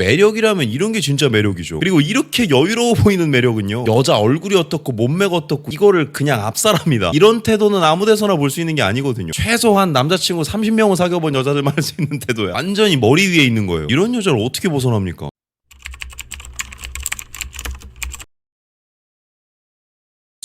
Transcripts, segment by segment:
매력이라면 이런 게 진짜 매력이죠. 그리고 이렇게 여유로워 보이는 매력은요. 여자 얼굴이 어떻고 몸매가 어떻고 이거를 그냥 압살합니다. 이런 태도는 아무 데서나 볼 수 있는 게 아니거든요. 최소한 남자친구 30명을 사귀어본 여자들만 할 수 있는 태도예요. 완전히 머리 위에 있는 거예요. 이런 여자를 어떻게 벗어납니까?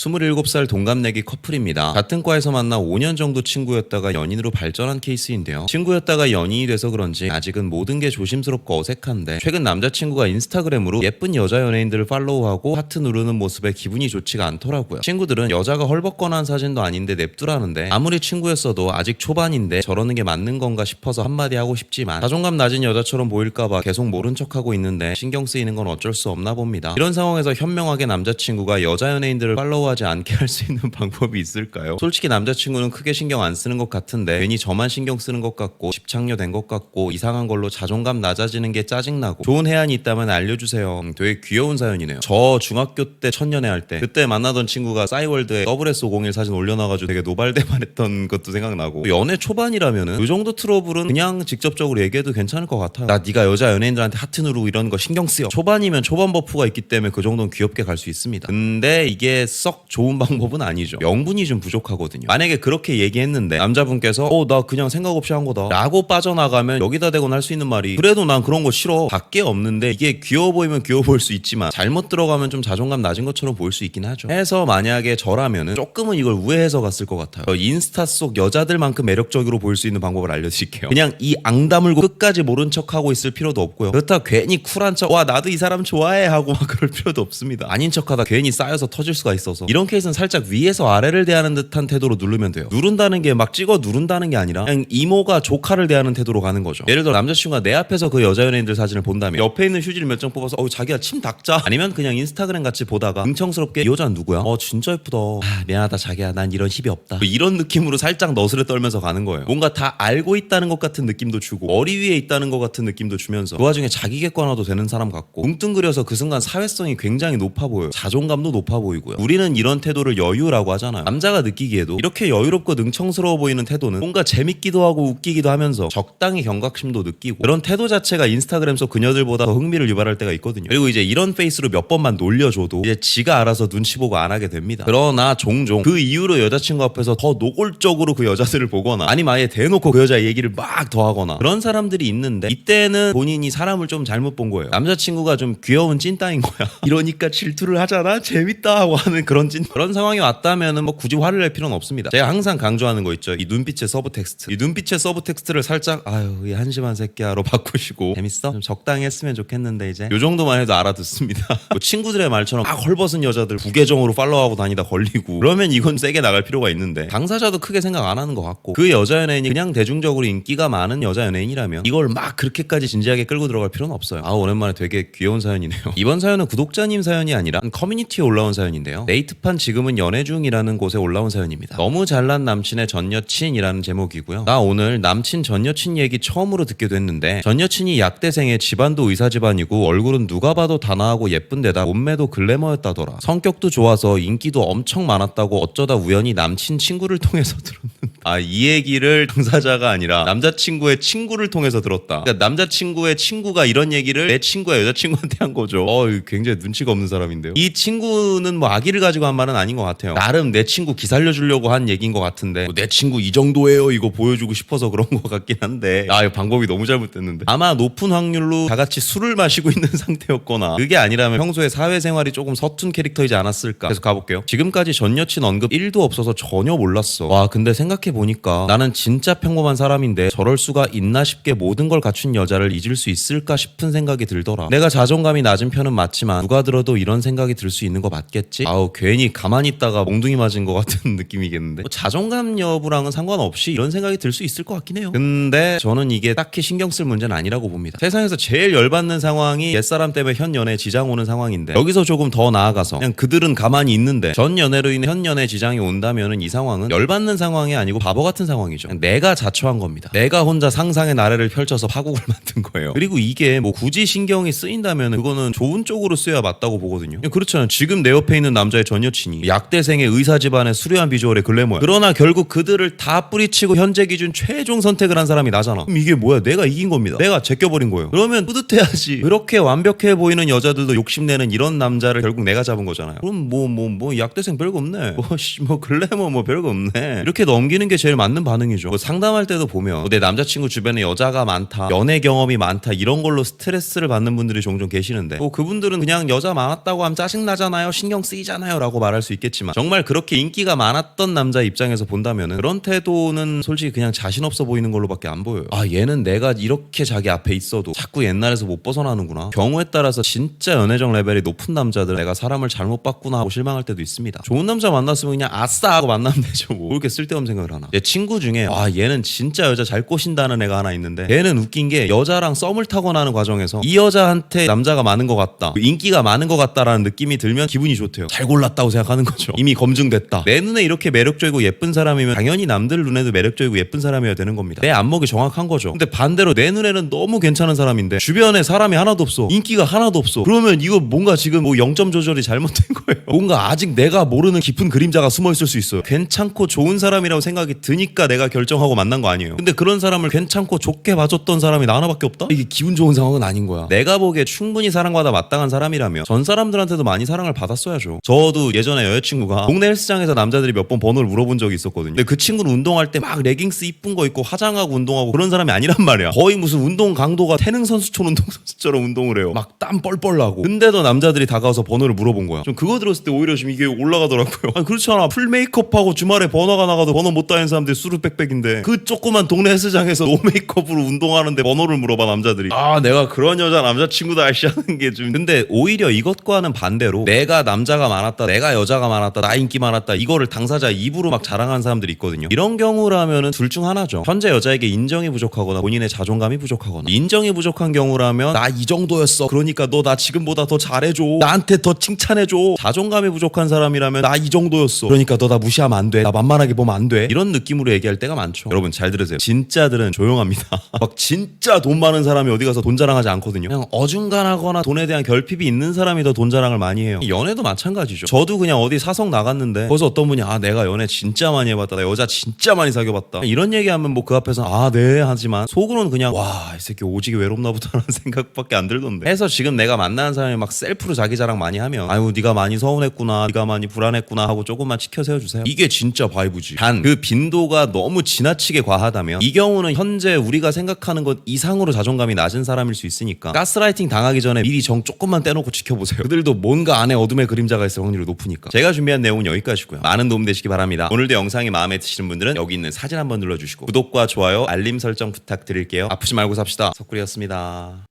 27살 동갑내기 커플입니다. 같은 과에서 만나 5년 정도 친구였다가 연인으로 발전한 케이스인데요. 친구였다가 연인이 돼서 그런지 아직은 모든 게 조심스럽고 어색한데 최근 남자친구가 인스타그램으로 예쁜 여자 연예인들을 팔로우하고 하트 누르는 모습에 기분이 좋지가 않더라고요. 친구들은 여자가 헐벗거나 한 사진도 아닌데 냅두라는데 아무리 친구였어도 아직 초반인데 저러는 게 맞는 건가 싶어서 한마디 하고 싶지만 자존감 낮은 여자처럼 보일까봐 계속 모른 척하고 있는데 신경 쓰이는 건 어쩔 수 없나 봅니다. 이런 상황에서 현명하게 남자친구가 여자 연예인들을 팔로우하지 않게 할 수 있는 방법이 있을까요? 솔직히 남자친구는 크게 신경 안 쓰는 것 같은데 괜히 저만 신경 쓰는 것 같고 집착녀 된 것 같고 이상한 걸로 자존감 낮아지는 게 짜증나고 좋은 해안이 있다면 알려주세요. 음, 되게 귀여운 사연이네요. 저 중학교 때 첫연애 할 때 그때 만나던 친구가 싸이월드에 WS501 사진 올려놔가지고 되게 노발대발 했던 것도 생각나고 연애 초반이라면은 이 정도 트러블은 그냥 직접적으로 얘기해도 괜찮을 것 같아요. 나 네가 여자 연예인들한테 하트 누르고 이런 거 신경 쓰여. 초반이면 초반 버프가 있기 때문에 그 정도는 귀엽게 갈 수 있습니다. 근데 이게 썩 좋은 방법은 아니죠. 명분이 좀 부족하거든요. 만약에 그렇게 얘기했는데 남자분께서 어 나 그냥 생각 없이 한 거다 라고 빠져나가면 여기다 대고 할수 있는 말이 그래도 난 그런 거 싫어 밖에 없는데 이게 귀여워 보이면 귀여워 보일 수 있지만 잘못 들어가면 좀 자존감 낮은 것처럼 보일 수 있긴 하죠. 해서 만약에 저라면은 조금은 이걸 우회해서 갔을 것 같아요. 어, 인스타 속 여자들만큼 매력적으로 보일 수 있는 방법을 알려드릴게요. 그냥 이 앙다물고 끝까지 모른 척하고 있을 필요도 없고요. 그렇다 괜히 쿨한 척 와 나도 이 사람 좋아해 하고 막 그럴 필요도 없습니다. 아닌 척하다 괜히 쌓여서 터질 수가 있어서 이런 케이스는 살짝 위에서 아래를 대하는 듯한 태도로 누르면 돼요. 누른다는 게 막 찍어 누른다는 게 아니라 그냥 이모가 조카를 대하는 태도로 가는 거죠. 예를 들어 남자친구가 내 앞에서 그 여자 연예인들 사진을 본다면 옆에 있는 휴지를 몇 장 뽑아서 어 자기야 침 닦자 아니면 그냥 인스타그램 같이 보다가 응청스럽게 이 여자는 누구야? 어 진짜 예쁘다. 아, 미안하다 자기야 난 이런 힙이 없다. 뭐 이런 느낌으로 살짝 너스레 떨면서 가는 거예요. 뭔가 다 알고 있다는 것 같은 느낌도 주고 머리 위에 있다는 것 같은 느낌도 주면서 그 와중에 자기 객관화도 되는 사람 같고 뭉뚱그려서 그 순간 사회성이 굉장히 높아 보여요. 자존감도 높아 보이고요. 우리는 이런 태도를 여유라고 하잖아요. 남자가 느끼기에도 이렇게 여유롭고 능청스러워 보이는 태도는 뭔가 재밌기도 하고 웃기기도 하면서 적당히 경각심도 느끼고 그런 태도 자체가 인스타그램 속 그녀들보다 더 흥미를 유발할 때가 있거든요. 그리고 이제 이런 페이스로 몇 번만 놀려줘도 이제 지가 알아서 눈치 보고 안 하게 됩니다. 그러나 종종 그 이후로 여자친구 앞에서 더 노골적으로 그 여자들을 보거나 아니면 아예 대놓고 그 여자 얘기를 막 더 하거나 그런 사람들이 있는데 이때는 본인이 사람을 좀 잘못 본 거예요. 남자친구가 좀 귀여운 찐따인 거야. 이러니까 질투를 하잖아. 재밌다 하고 하는 그런 찐 그런 상황이 왔다면은 뭐 굳이 화를 낼 필요는 없습니다. 제가 항상 강조하는 거 있죠. 이 눈빛의 서브 텍스트. 이 눈빛의 서브 텍스트를 살짝 아유 이 한심한 새끼야로 바꾸시고 재밌어? 좀 적당히 했으면 좋겠는데 이제 요 정도만 해도 알아듣습니다. 뭐 친구들의 말처럼 막 헐벗은 여자들 부계정으로 팔로우하고 다니다 걸리고 그러면 이건 세게 나갈 필요가 있는데 당사자도 크게 생각 안 하는 것 같고 그 여자 연예인이 그냥 대중적으로 인기가 많은 여자 연예인이라면 이걸 막 그렇게까지 진지하게 끌고 들어갈 필요는 없어요. 아 오랜만에 되게 귀여운 사연이네요. 이번 사연은 구독자님 사연이 아니라 커뮤니티에 올라온 사연인데요. 네이트 판 지금은 연애 중이라는 곳에 올라온 사연입니다. 너무 잘난 남친의 전 여친이라는 제목이고요. 나 오늘 남친 전 여친 얘기 처음으로 듣게 됐는데 전 여친이 약대생에 집안도 의사 집안이고 얼굴은 누가 봐도 단아하고 예쁜데다 몸매도 글래머였다더라. 성격도 좋아서 인기도 엄청 많았다고 어쩌다 우연히 남친 친구를 통해서 들었는데 아 이 얘기를 당사자가 아니라 남자친구의 친구를 통해서 들었다. 그러니까 남자친구의 친구가 이런 얘기를 내 친구야 여자친구한테 한 거죠. 어 굉장히 눈치가 없는 사람인데요. 이 친구는 뭐 아기를 가지고 한 말은 아닌 것 같아요. 나름 내 친구 기살려 주려고 한 얘기인 것 같은데 뭐내 친구 이 정도예요 이거 보여주고 싶어서 그런 것 같긴 한데 아 이거 방법이 너무 잘못됐는데 아마 높은 확률로 다 같이 술을 마시고 있는 상태였거나 그게 아니라면 평소에 사회생활이 조금 서툰 캐릭터이지 않았을까 계속 가볼게요. 지금까지 전 여친 언급 1도 없어서 전혀 몰랐어. 와 근데 생각해 보니까 나는 진짜 평범한 사람인데 저럴 수가 있나 싶게 모든 걸 갖춘 여자를 잊을 수 있을까 싶은 생각이 들더라. 내가 자존감이 낮은 편은 맞지만 누가 들어도 이런 생각이 들 수 있는 거 맞겠지? 아우 괜히 가만히 있다가 몽둥이 맞은 것 같은 느낌이겠는데 뭐 자존감 여부랑은 상관없이 이런 생각이 들 수 있을 것 같긴 해요. 근데 저는 이게 딱히 신경 쓸 문제는 아니라고 봅니다. 세상에서 제일 열받는 상황이 옛사람 때문에 현 연애에 지장 오는 상황인데 여기서 조금 더 나아가서 그냥 그들은 가만히 있는데 전 연애로 인해 현 연애에 지장이 온다면은 이 상황은 열받는 상황이 아니고 바보 같은 상황이죠. 내가 자초한 겁니다. 내가 혼자 상상의 나래를 펼쳐서 파국을 만든 거예요. 그리고 이게 뭐 굳이 신경이 쓰인다면 그거는 좋은 쪽으로 쓰여야 맞다고 보거든요. 그렇잖아요. 지금 내 옆에 있는 남자의 전 여친 치니. 약대생의 의사 집안의 수려한 비주얼의 글래머야. 그러나 결국 그들을 다 뿌리치고 현재 기준 최종 선택을 한 사람이 나잖아. 그럼 이게 뭐야? 내가 이긴 겁니다. 내가 제껴버린 거예요. 그러면 뿌듯해야지. 그렇게 완벽해 보이는 여자들도 욕심내는 이런 남자를 결국 내가 잡은 거잖아요. 그럼 뭐 뭐 뭐 약대생 별거 없네. 뭐씨 뭐 글래머 뭐 별거 없네. 이렇게 넘기는 게 제일 맞는 반응이죠. 뭐 상담할 때도 보면 뭐 내 남자친구 주변에 여자가 많다 연애 경험이 많다 이런 걸로 스트레스를 받는 분들이 종종 계시는데 뭐 그분들은 그냥 여자 많았다고 하면 짜증나잖아요 신경 쓰이잖아요 라고 말할 수 있겠지만 정말 그렇게 인기가 많았던 남자 입장에서 본다면은 그런 태도는 솔직히 그냥 자신 없어 보이는 걸로밖에 안 보여요. 아 얘는 내가 이렇게 자기 앞에 있어도 자꾸 옛날에서 못 벗어나는구나. 경우에 따라서 진짜 연애적 레벨이 높은 남자들 내가 사람을 잘못 봤구나 하고 실망할 때도 있습니다. 좋은 남자 만났으면 그냥 아싸 하고 만나면 되죠 뭐 그렇게 쓸데없는 생각을 하나. 내 친구 중에 아 얘는 진짜 여자 잘 꼬신다는 애가 하나 있는데 얘는 웃긴 게 여자랑 썸을 타고 나는 과정에서 이 여자한테 남자가 많은 것 같다 인기가 많은 것 같다라는 느낌이 들면 기분이 좋대요. 잘 골랐다고 생각하는 거죠. 이미 검증됐다. 내 눈에 이렇게 매력적이고 예쁜 사람이면 당연히 남들 눈에도 매력적이고 예쁜 사람이어야 되는 겁니다. 내 안목이 정확한 거죠. 근데 반대로 내 눈에는 너무 괜찮은 사람인데 주변에 사람이 하나도 없어. 인기가 하나도 없어. 그러면 이거 뭔가 지금 뭐 0점 조절이 잘못된 거예요. 뭔가 아직 내가 모르는 깊은 그림자가 숨어 있을 수 있어요. 괜찮고 좋은 사람이라고 생각이 드니까 내가 결정하고 만난 거 아니에요. 근데 그런 사람을 괜찮고 좋게 봐줬던 사람이 나 하나밖에 없다? 이게 기분 좋은 상황은 아닌 거야. 내가 보기에 충분히 사랑받아 마땅한 사람이라면 전 사람들한테도 많이 사랑을 받았어야죠. 저도 예전에 여자친구가 동네 헬스장에서 남자들이 몇 번 번호를 물어본 적이 있었거든요. 근데 그 친구는 운동할 때 막 레깅스 이쁜 거 입고 화장하고 운동하고 그런 사람이 아니란 말이야. 거의 무슨 운동 강도가 태능 선수촌 운동 선수처럼 운동을 해요. 막 땀 뻘뻘 나고. 근데도 남자들이 다가와서 번호를 물어본 거야. 좀 그거 들었을 때 오히려 좀 이게 올라가더라고요. 아니 그렇잖아. 풀 메이크업하고 주말에 번호가 나가도 번호 못 따는 사람들이 수루 빽빽인데 그 조그만 동네 헬스장에서 노 메이크업으로 운동하는데 번호를 물어봐 남자들이. 아 내가 그런 여자 남자친구다 알시하는 게 좀. 근데 오히려 이것과는 반대로 내가 남자가 많았다 내가 여자가 많았다 나 인기 많았다 이거를 당사자 입으로 막 자랑하는 사람들이 있거든요. 이런 경우라면은 둘 중 하나죠. 현재 여자에게 인정이 부족하거나 본인의 자존감이 부족하거나. 인정이 부족한 경우라면 나 이 정도였어. 그러니까 너 나 지금보다 더 잘해줘. 나한테 더 칭찬해줘. 자존감이 부족한 사람이라면 나 이 정도였어. 그러니까 너 나 무시하면 안 돼 나 만만하게 보면 안 돼. 이런 느낌으로 얘기할 때가 많죠. 여러분 잘 들으세요. 진짜들은 조용합니다. 막 진짜 돈 많은 사람이 어디 가서 돈 자랑하지 않거든요. 그냥 어중간하거나 돈에 대한 결핍이 있는 사람이 더 돈 자랑을 많이 해요. 연애도 마찬가지죠. 저도 그냥 어디 사성 나갔는데 거기서 어떤 분이 아 내가 연애 진짜 많이 해봤다 나 여자 진짜 많이 사귀어봤다. 이런 얘기하면 뭐 그 앞에서 아 네 하지만 속으로는 그냥 와 이 새끼 오지게 외롭나 보다라는 생각밖에 안 들던데. 해서 지금 내가 만나는 사람이 막 셀프로 자기 자랑 많이 하면 아유 네가 많이 서운했구나 네가 많이 불안했구나 하고 조금만 치켜 세워주세요. 이게 진짜 바이브지. 단 그 빈도가 너무 지나치게 과하다면 이 경우는 현재 우리가 생각하는 것 이상으로 자존감이 낮은 사람일 수 있으니까 가스라이팅 당하기 전에 미리 정 조금만 떼놓고 지켜보세요. 그들도 뭔가 안에 어둠의 그림자가 있을 확률이 높으니까. 제가 준비한 내용은 여기까지고요. 많은 도움 되시기 바랍니다. 오늘도 영상이 마음에 드시는 분들은 여기 있는 사진 한번 눌러주시고 구독과 좋아요 알림 설정 부탁드릴게요. 아프지 말고 삽시다. 석구리였습니다